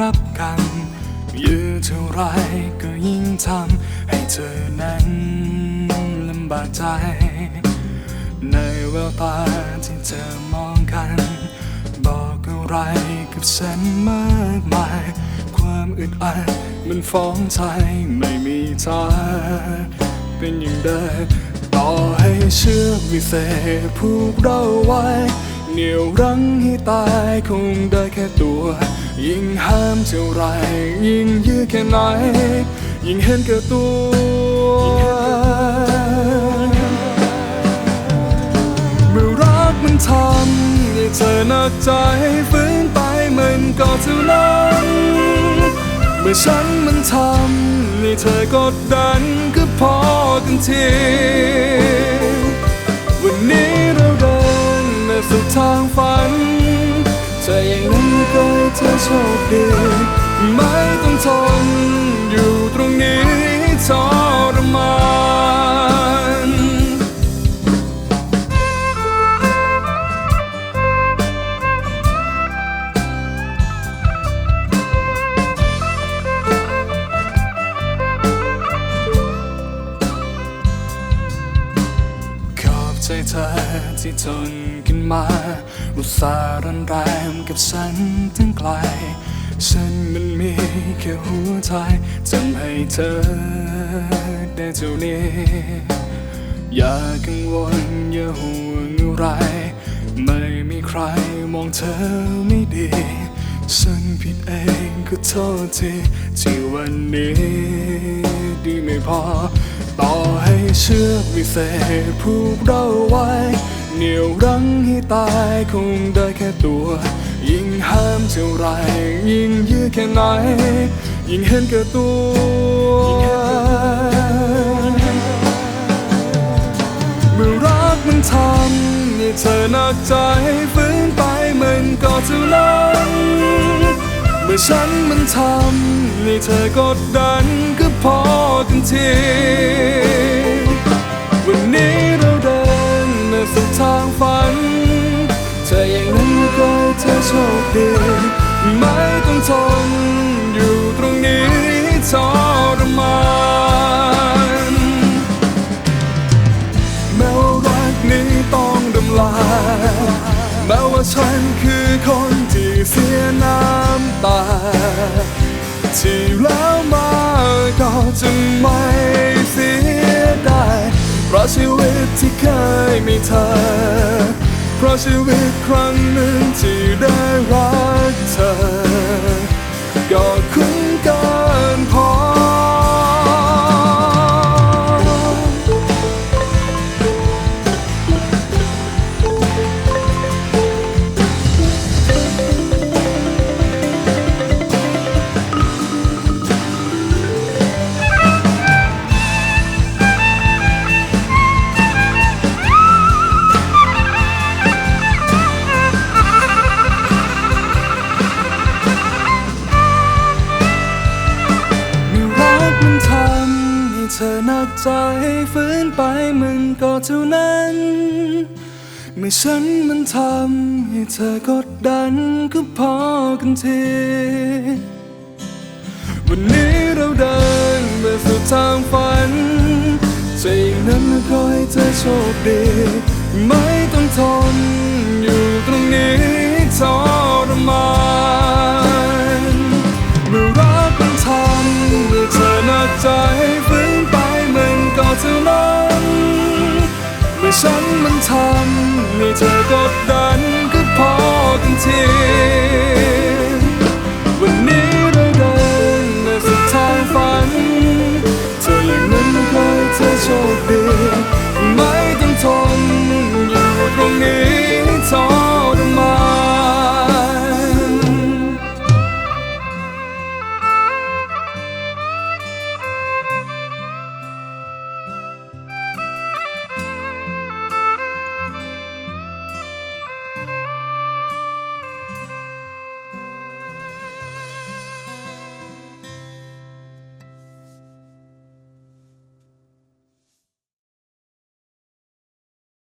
รับกันยืดเท่าไรก็ยิ่งทำให้เธอนั้นลำบากใจ ในแววตาที่เธอมองกัน บอกอะไรกับฉันมากมาย ความอึดอัดมันฟ้องใจไม่มีทางเป็นอย่างเดิมต่อให้เชือกวิเศษผูกเราไว้ เหนี่ยวรั้งให้ตายคงได้แค่ตัว ยิ่งห้ามเท่าไร ยิ่งยื้อแค่ไหน ยิ่งเห็นแก่ตัวเมื่อรักมันทำให้เธอหนักใจฝืนไปมันก็เท่านั้นเมื่อฉันมันทำให้เธอกดดันก็พอกันทีวันนี้ ที่ทนกันมาอุตส่าห์รันแรมกับฉันทั้งไกล ฉันมันมีแค่หัวใจทำให้เธอได้เท่านี้ อย่ากังวลอย่าห่วงอะไร ไม่มีใครมองเธอไม่ดี ฉันผิดเองก็โทษทีที่วันนี้ดีไม่พอต่อให้เชื่อวิเศษผูกเราไว้ เหนี่ยวรั้งให้ตายคงได้แค่ตัว ยิ่งห้ามเท่าไรยิ่งยื้อแค่ไหน ยิ่งเห็นแก่ตัวเมื่อรักมันทำให้เธอหนักใจฝืนไปมันก็เท่านั้นเมื่อฉันมันทำให้เธอกดดันก็พอกันทีางฝัน เธออย่างนั้นก็เธอโชคดีไม่ต้องทนอยู่ตรงนี้ทรมานแม้ว่ารักนี้ต้องดำลายแม้ว่าฉันคือคนที่เสียน้ำตา ที่แล้วมาก็จะไม่ะชีวิตที่เคยมีเธอ เพราะชีวิตครั้งหนึ่งที่ได้รักเธอ เธอหนักใจฝืนไปมันก็เท่านั้น เมื่อฉันมันทำให้เธอกดดันก็พอกันที วันนี้เราเดินมาสู่ทางฝันสิ่งนั้นก็ให้เธอโชคดี ไม่ต้องทนอยู่ตรงนี้ทรมานเมื่อรักมันทำให้เธอหนักใจ ฉันมันทำให้เธอกดดัน